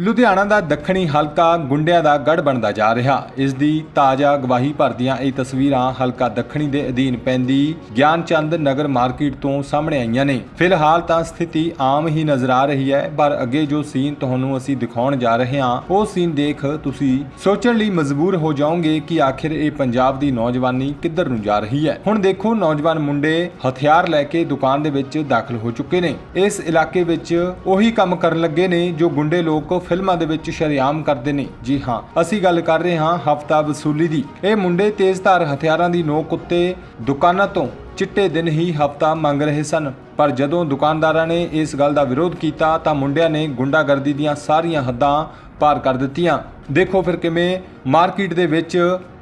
ਲੁਧਿਆਣਾ ਦਾ ਦੱਖਣੀ ਹਲਕਾ ਗੁੰਡਿਆਂ ਦਾ ਗੜ ਬਣਦਾ ਜਾ ਰਿਹਾ। ਇਸ ਦੀ ਤਾਜ਼ਾ ਗਵਾਹੀ ਭਰਦੀਆਂ ਇਹ ਤਸਵੀਰਾਂ ਹਲਕਾ ਦੱਖਣੀ ਦੇ ਅਧੀਨ ਪੈਂਦੀ ਗਿਆਨਚੰਦ ਨਗਰ ਮਾਰਕੀਟ ਤੋਂ ਸਾਹਮਣੇ ਆਈਆਂ ਨੇ। ਫਿਲਹਾਲ ਤਾਂ ਸਥਿਤੀ ਆਮ ਹੀ ਨਜ਼ਰ ਆ ਰਹੀ ਹੈ, ਪਰ ਅੱਗੇ ਜੋ ਸੀਨ ਤੁਹਾਨੂੰ ਅਸੀਂ ਦਿਖਾਉਣ ਜਾ ਰਹੇ ਹਾਂ, ਉਹ ਸੀਨ ਦੇਖ ਤੁਸੀਂ ਸੋਚਣ ਲਈ ਮਜਬੂਰ ਹੋ ਜਾਓਗੇ ਕਿ ਆਖਿਰ ਇਹ ਪੰਜਾਬ ਦੀ ਨੌਜਵਾਨੀ ਕਿੱਧਰ ਨੂੰ ਜਾ ਰਹੀ ਹੈ। ਹੁਣ ਦੇਖੋ ਨੌਜਵਾਨ ਮੁੰਡੇ ਹਥਿਆਰ ਲੈ ਕੇ ਦੁਕਾਨ ਦੇ ਵਿੱਚ ਦਾਖਲ ਹੋ ਚੁੱਕੇ ਨੇ। ਇਸ ਇਲਾਕੇ ਵਿੱਚ ਉਹੀ ਕੰਮ ਕਰਨ ਲੱਗੇ ਨੇ ਜੋ ਗੁੰਡੇ ਲੋਕ ਫਿਲਮਾਂ ਦੇ ਵਿੱਚ ਸ਼ਰੇਆਮ ਕਰਦੇ ਨੇ। ਜੀ ਹਾਂ, ਅਸੀਂ ਗੱਲ ਕਰ ਰਹੇ ਹਾਂ ਹਫਤਾ ਵਸੂਲੀ ਦੀ। ਇਹ ਮੁੰਡੇ ਤੇਜ਼ਧਾਰ ਹਥਿਆਰਾਂ ਦੀ ਨੋਕ ਉੱਤੇ ਦੁਕਾਨਾਂ ਤੋਂ ਚਿੱਟੇ ਦਿਨ ਹੀ ਹਫਤਾ ਮੰਗ ਰਹੇ ਸਨ। ਪਰ ਜਦੋਂ ਦੁਕਾਨਦਾਰਾਂ ਨੇ ਇਸ ਗੱਲ ਦਾ ਵਿਰੋਧ ਕੀਤਾ ਤਾਂ ਮੁੰਡਿਆਂ ਨੇ ਗੁੰਡਾਗਰਦੀ ਦੀਆਂ ਸਾਰੀਆਂ ਹੱਦਾਂ ਪਾਰ ਕਰ ਦਿੱਤੀਆਂ। ਦੇਖੋ ਫਿਰ ਕਿਵੇਂ ਮਾਰਕੀਟ ਦੇ ਵਿੱਚ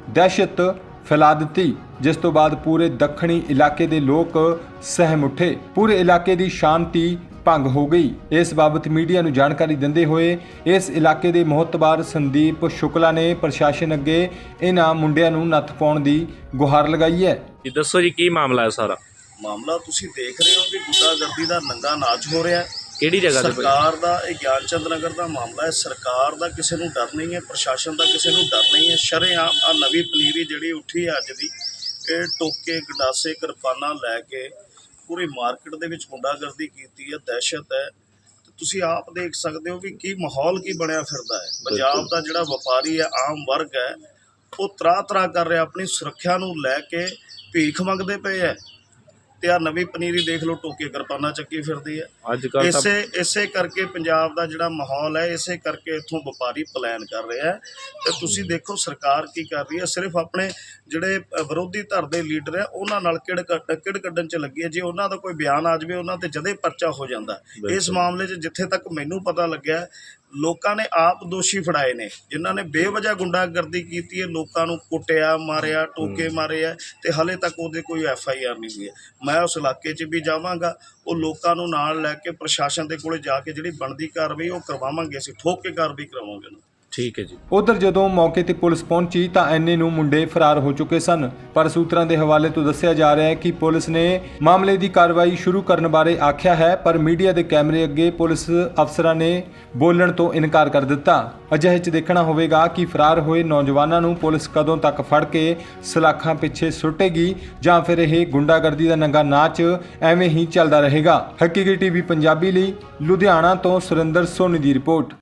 ਦਹਿਸ਼ਤ ਫੈਲਾ ਦਿੱਤੀ, ਜਿਸ ਤੋਂ ਬਾਅਦ ਪੂਰੇ ਦੱਖਣੀ ਇਲਾਕੇ ਦੇ ਲੋਕ ਸਹਿਮ ਉੱਠੇ। ਪੂਰੇ ਇਲਾਕੇ ਦੀ ਸ਼ਾਂਤੀ ਭੰਗ ਹੋ ਗਈ। ਇਸ ਬਾਬਤ ਮੀਡੀਆ ਨੂੰ ਜਾਣਕਾਰੀ ਦਿੰਦੇ ਹੋਏ ਇਸ ਇਲਾਕੇ ਦੇ ਮੋਹਤਬਾਰ ਸੰਦੀਪ ਸ਼ੁਕਲਾ ਨੇ ਪ੍ਰਸ਼ਾਸਨ ਅੱਗੇ ਇਹਨਾਂ ਮੁੰਡਿਆਂ ਨੂੰ ਨੱਥ ਪਾਉਣ ਦੀ ਗੁਹਾਰ ਲਗਾਈ ਹੈ। ਜੀ ਦੱਸੋ ਜੀ ਕੀ ਮਾਮਲਾ ਹੈ ਸਾਰਾ? ਮਾਮਲਾ ਤੁਸੀਂ ਦੇਖ ਰਹੇ ਹੋ ਕਿ ਗੁੰਡਾਗਰਦੀ ਦਾ ਨੰਗਾ ਨਾਚ ਹੋ ਰਿਹਾ ਹੈ। ਕਿਹੜੀ ਜਗ੍ਹਾ ਤੇ ਭਾਈ ਸਰਕਾਰ ਦਾ ਇਹ ਗਿਆਨਚੰਦ ਨਗਰ ਦਾ ਮਾਮਲਾ ਹੈ। ਸਰਕਾਰ ਦਾ ਕਿਸੇ ਨੂੰ ਡਰ ਨਹੀਂ ਹੈ ਪ੍ਰਸ਼ਾਸਨ ਦਾ ਕਿਸੇ ਨੂੰ ਡਰ ਨਹੀਂ ਹੈ। ਸ਼ਰੇਆਮ ਆ ਨਵੀਂ ਪਨੀਰੀ ਜਿਹੜੀ ਉੱਠੀ ਹੈ ਅੱਜ ਦੀ ਇਹ ਟੋਕੇ ਗੰਡਾਸੇ ਕਿਰਪਾਨਾਂ ਲੈ ਕੇ ਪੂਰੀ ਮਾਰਕੀਟ ਦੇ ਵਿੱਚ ਗੁੰਡਾਗਰਦੀ ਕੀਤੀ ਹੈ ਦਹਿਸ਼ਤ ਹੈ। ਤੁਸੀਂ ਆਪ ਦੇਖ ਸਕਦੇ ਹੋ ਵੀ ਕੀ ਮਾਹੌਲ ਕੀ ਬਣਿਆ ਫਿਰਦਾ ਹੈ। ਪੰਜਾਬ ਦਾ ਜਿਹੜਾ ਵਪਾਰੀ ਹੈ ਆਮ ਵਰਗ ਹੈ ਉਹ ਤਰਾ ਤਰਾ ਕਰ ਰਿਹਾ ਆਪਣੀ ਸੁਰੱਖਿਆ ਨੂੰ ਲੈ ਕੇ ਭੀਖ ਮੰਗਦੇ ਪਏ ਹੈ। ਤੇ ਆ ਨਵੀਂ ਪਨੀਰੀ ਦੇਖ ਲਓ ਟੋਕੇ ਕਿਰਪਾਨਾਂ ਚੱਕੀ ਫਿਰਦੀ ਹੈ ਅੱਜ ਕੱਲ ਤਾਂ ਇਸੇ ਇਸੇ ਕਰਕੇ ਪੰਜਾਬ ਦਾ ਜਿਹੜਾ ਮਾਹੌਲ ਹੈ ਇਸੇ ਕਰਕੇ ਇੱਥੋਂ ਵਪਾਰੀ ਪਲਾਨ ਕਰ ਰਿਹਾ ਹੈ ਤੇ ਤੁਸੀਂ ਦੇਖੋ ਸਰਕਾਰ ਕੀ ਕਰ ਰਹੀ ਹੈ ਸਿਰਫ ਆਪਣੇ ਜਿਹੜੇ ਅ, ਵਿਰੋਧੀ ਧਿਰ ਦੇ ਲੀਡਰ ਹੈ ਉਹਨਾਂ ਨਾਲ ਕਿੜ ਕੱਢ ਕਿੜ ਕੱਢਣ ਚ ਲੱਗੀ ਹੈ ਜੇ ਉਹਨਾਂ ਦਾ ਕੋਈ ਬਿਆਨ ਆ ਜਾਵੇ ਉਹਨਾਂ ਤੇ ਜਦੇ ਪਰਚਾ ਹੋ ਜਾਂਦਾ ਹੈ। ਇਸ ਬਿਲਕੁਲ। ਮਾਮਲੇ 'ਚ ਜਿੱਥੇ ਤੱਕ ਮੈਨੂੰ ਪਤਾ ਲੱਗਿਆ ਲੋਕਾਂ ਨੇ ਆਪ ਦੋਸ਼ੀ ਫੜਾਏ ਨੇ। ਜਿਨ੍ਹਾਂ ਨੇ ਬੇਵਜ੍ਹਾ ਗੁੰਡਾਗਰਦੀ ਕੀਤੀ ਹੈ ਲੋਕਾਂ ਨੂੰ ਕੁੱਟਿਆ ਮਾਰਿਆ ਟੋਕੇ ਮਾਰੇ ਆ ਤੇ ਹਲੇ ਤੱਕ ਉਹਦੇ ਕੋਈ ਐਫ ਆਈ ਆਰ ਨਹੀਂ ਹੋਈ ਹੈ। ਮੈਂ ਉਸ ਇਲਾਕੇ 'ਚ ਵੀ ਜਾਵਾਂਗਾ ਉਹ ਲੋਕਾਂ ਨੂੰ ਨਾਲ ਲੈ ਕੇ ਪ੍ਰਸ਼ਾਸਨ ਦੇ ਕੋਲੇ ਜਾ ਕੇ ਜਿਹੜੀ ਬਣਦੀ ਕਾਰਵਾਈ ਉਹ ਕਰਵਾਵਾਂਗੇ ਅਸੀਂ ਠੋਕ ਕੇ ਕਾਰਵਾਈ ਕਰਵਾਵਾਂਗੇ ਉਹਨੂੰ। ਠੀਕ ਹੈ ਜੀ। ਉਧਰ ਜਦੋਂ ਮੌਕੇ ਤੇ ਪੁਲਿਸ ਪਹੁੰਚੀ ਤਾਂ ਐਨੇ ਨੂੰ ਮੁੰਡੇ ਫਰਾਰ ਹੋ ਚੁੱਕੇ ਸਨ। ਪਰ ਸੂਤਰਾਂ ਦੇ ਹਵਾਲੇ ਤੋਂ ਦੱਸਿਆ ਜਾ ਰਿਹਾ ਹੈ ਕਿ ਪੁਲਿਸ ਨੇ ਮਾਮਲੇ ਦੀ ਕਾਰਵਾਈ ਸ਼ੁਰੂ ਕਰਨ ਬਾਰੇ ਆਖਿਆ ਹੈ, ਪਰ ਮੀਡੀਆ ਦੇ ਕੈਮਰੇ ਅੱਗੇ ਪੁਲਿਸ ਅਫਸਰਾਂ ਨੇ ਬੋਲਣ ਤੋਂ ਇਨਕਾਰ ਕਰ ਦਿੱਤਾ। ਅਜਿਹੇ 'ਚ ਦੇਖਣਾ ਹੋਵੇਗਾ ਕਿ ਫਰਾਰ ਹੋਏ ਨੌਜਵਾਨਾਂ ਨੂੰ ਪੁਲਿਸ ਕਦੋਂ ਤੱਕ ਫੜ ਕੇ ਸਲਾਖਾਂ ਪਿੱਛੇ ਸੁੱਟੇਗੀ ਜਾਂ ਫਿਰ ਇਹ ਗੁੰਡਾਗਰਦੀ ਦਾ ਨੰਗਾ ਨਾਚ ਐਵੇਂ ਹੀ ਚੱਲਦਾ ਰਹੇਗਾ। ਹਕੀਕੀ ਟੀਵੀ ਪੰਜਾਬੀ ਲਈ ਲੁਧਿਆਣਾ ਤੋਂ ਸੁਰਿੰਦਰ ਸੋਨੀ ਦੀ ਰਿਪੋਰਟ।